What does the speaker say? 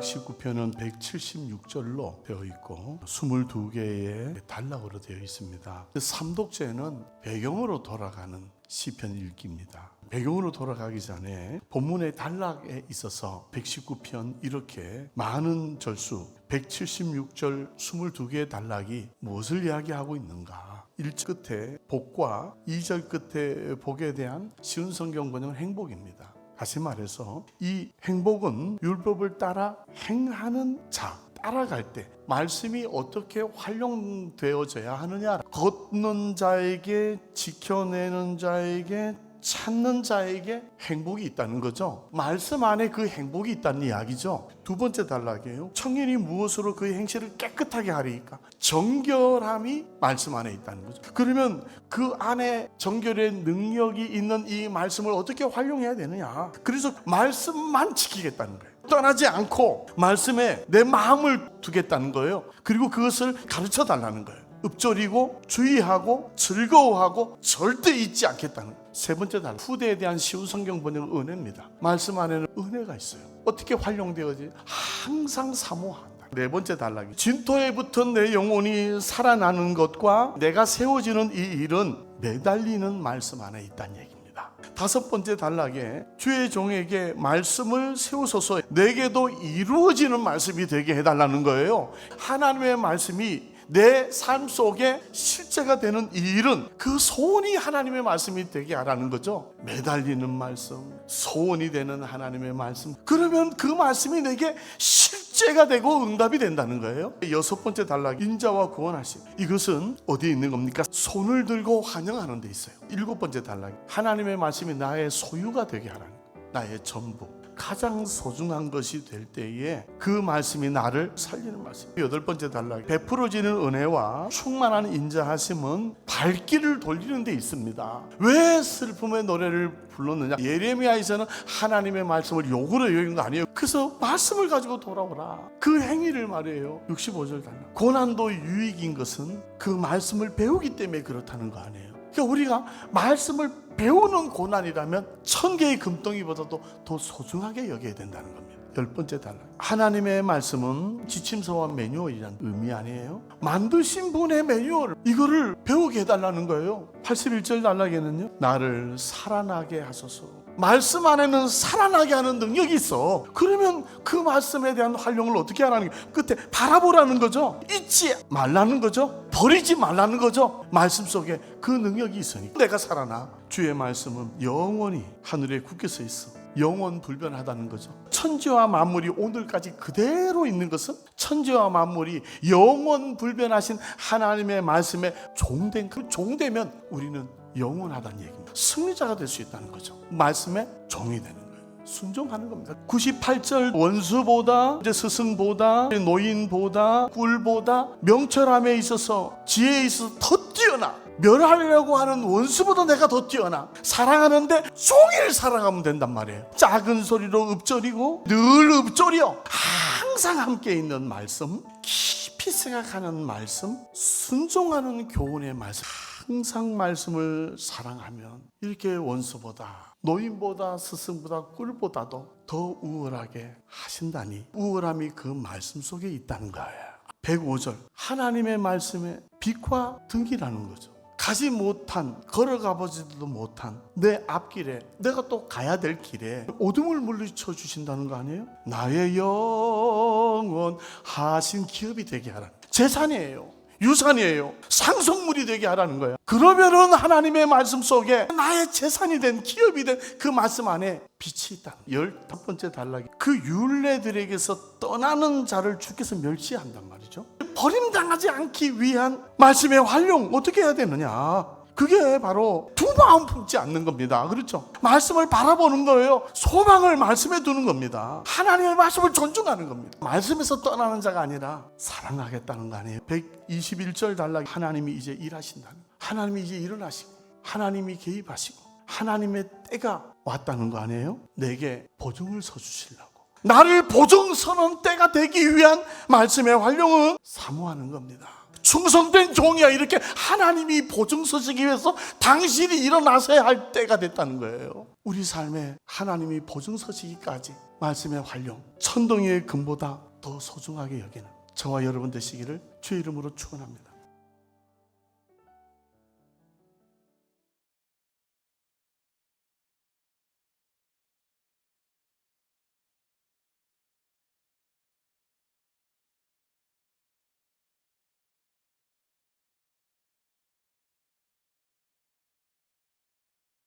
119편은 176절로 되어 있고 22개의 단락으로 되어 있습니다. 삼독제는 배경으로 돌아가는 시편 읽기입니다. 배경으로 돌아가기 전에 본문의 단락에 있어서 119편 이렇게 많은 절수 176절 22개의 단락이 무엇을 이야기하고 있는가? 1절 끝에 복과 2절 끝에 복에 대한 쉬운 성경 번역은 행복입니다. 다시 말해서 이 행복은 율법을 따라 행하는 자 따라갈 때 말씀이 어떻게 활용되어져야 하느냐 걷는 자에게 지켜내는 자에게 찾는 자에게 행복이 있다는 거죠. 말씀 안에 그 행복이 있다는 이야기죠. 두 번째 단락이에요. 청년이 무엇으로 그 행실을 깨끗하게 하리까? 정결함이 말씀 안에 있다는 거죠. 그러면 그 안에 정결의 능력이 있는 이 말씀을 어떻게 활용해야 되느냐? 그래서 말씀만 지키겠다는 거예요. 떠나지 않고 말씀에 내 마음을 두겠다는 거예요. 그리고 그것을 가르쳐 달라는 거예요. 읊조리고 주의하고 즐거워하고 절대 잊지 않겠다는. 세 번째 단 후대에 대한 쉬운 성경 번역은 은혜입니다. 말씀 안에는 은혜가 있어요. 어떻게 활용되어지? 항상 사모한다. 네 번째 단락이 진토에 붙은 내 영혼이 살아나는 것과 내가 세워지는 이 일은 매달리는 말씀 안에 있다는 얘기입니다. 다섯 번째 단락에 주의 종에게 말씀을 세우소서 내게도 이루어지는 말씀이 되게 해달라는 거예요. 하나님의 말씀이 내 삶 속에 실제가 되는 이 일은 그 소원이 하나님의 말씀이 되게 하라는 거죠. 매달리는 말씀, 소원이 되는 하나님의 말씀. 그러면 그 말씀이 내게 실제가 되고 응답이 된다는 거예요. 여섯 번째 단락, 인자와 구원하심. 이것은 어디에 있는 겁니까? 손을 들고 환영하는 데 있어요. 일곱 번째 단락, 하나님의 말씀이 나의 소유가 되게 하라는 거예요. 나의 전부. 가장 소중한 것이 될 때에 그 말씀이 나를 살리는 말씀. 여덟 번째 단락. 베풀어지는 은혜와 충만한 인자하심은 발길을 돌리는 데 있습니다. 왜 슬픔의 노래를 불렀느냐? 예레미야에서는 하나님의 말씀을 욕으로 여긴 거 아니에요. 그래서 말씀을 가지고 돌아오라. 그 행위를 말해요. 65절 단락. 고난도 유익인 것은 그 말씀을 배우기 때문에 그렇다는 거 아니에요. 그러니까 우리가 말씀을 배우는 고난이라면 천 개의 금덩이보다도 더 소중하게 여겨야 된다는 겁니다. 열 번째 단락. 하나님의 말씀은 지침서와 매뉴얼이란 의미 아니에요? 만드신 분의 매뉴얼 이거를 배우게 해달라는 거예요. 81절 단락에는요. 나를 살아나게 하소서. 말씀 안에는 살아나게 하는 능력이 있어. 그러면 그 말씀에 대한 활용을 어떻게 하라는 게 끝에 바라보라는 거죠. 잊지 말라는 거죠. 버리지 말라는 거죠. 말씀 속에 그 능력이 있으니까 내가 살아나. 주의 말씀은 영원히 하늘에 굳게 서 있어. 영원 불변하다는 거죠. 천지와 만물이 오늘까지 그대로 있는 것은 천지와 만물이 영원 불변하신 하나님의 말씀에 종된 그 종되면 우리는 영원하다는 얘기입니다. 승리자가 될 수 있다는 거죠. 말씀에 종이 되는 거예요. 순종하는 겁니다. 98절 원수보다 이제 스승보다 노인보다 꿀보다 명철함에 있어서 지혜에 있어서 더 뛰어나 멸하려고 하는 원수보다 내가 더 뛰어나 사랑하는데 종일 사랑하면 된단 말이에요. 작은 소리로 읊조리고 늘 읊조려 항상 함께 있는 말씀 깊이 생각하는 말씀 순종하는 교훈의 말씀 항상 말씀을 사랑하면 이렇게 원수보다 노인보다 스승보다 꿀보다도 더 우월하게 하신다니 우월함이 그 말씀 속에 있다는 거예요. 105절 하나님의 말씀에 빛과 등기라는 거죠. 가지 못한 걸어가 보지도 못한 내 앞길에 내가 또 가야 될 길에 어둠을 물리쳐 주신다는 거 아니에요? 나의 영원 하신 기업이 되게 하라. 재산이에요. 유산이에요. 상속물이 되게 하라는 거예요. 그러면은 하나님의 말씀 속에 나의 재산이 된 기업이 된 그 말씀 안에 빛이 있다. 열첫 번째 단락이 그 율례들에게서 떠나는 자를 주께서 멸시한단 말이죠. 버림당하지 않기 위한 말씀의 활용 어떻게 해야 되느냐? 그게 바로 두 마음 품지 않는 겁니다. 그렇죠? 말씀을 바라보는 거예요. 소망을 말씀에 두는 겁니다. 하나님의 말씀을 존중하는 겁니다. 말씀에서 떠나는 자가 아니라 사랑하겠다는 거 아니에요. 121절 달라 하나님이 이제 일하신다는 거. 하나님이 이제 일어나시고 하나님이 개입하시고 하나님의 때가 왔다는 거 아니에요? 내게 보증을 서주시려고. 나를 보증 서는 때가 되기 위한 말씀의 활용은 사모하는 겁니다. 충성된 종이야 이렇게 하나님이 보증서시기 위해서 당신이 일어나서야 할 때가 됐다는 거예요. 우리 삶에 하나님이 보증서시기까지 말씀의 활용, 천동의 금보다 더 소중하게 여기는 저와 여러분 되시기를 주의 이름으로 축원합니다.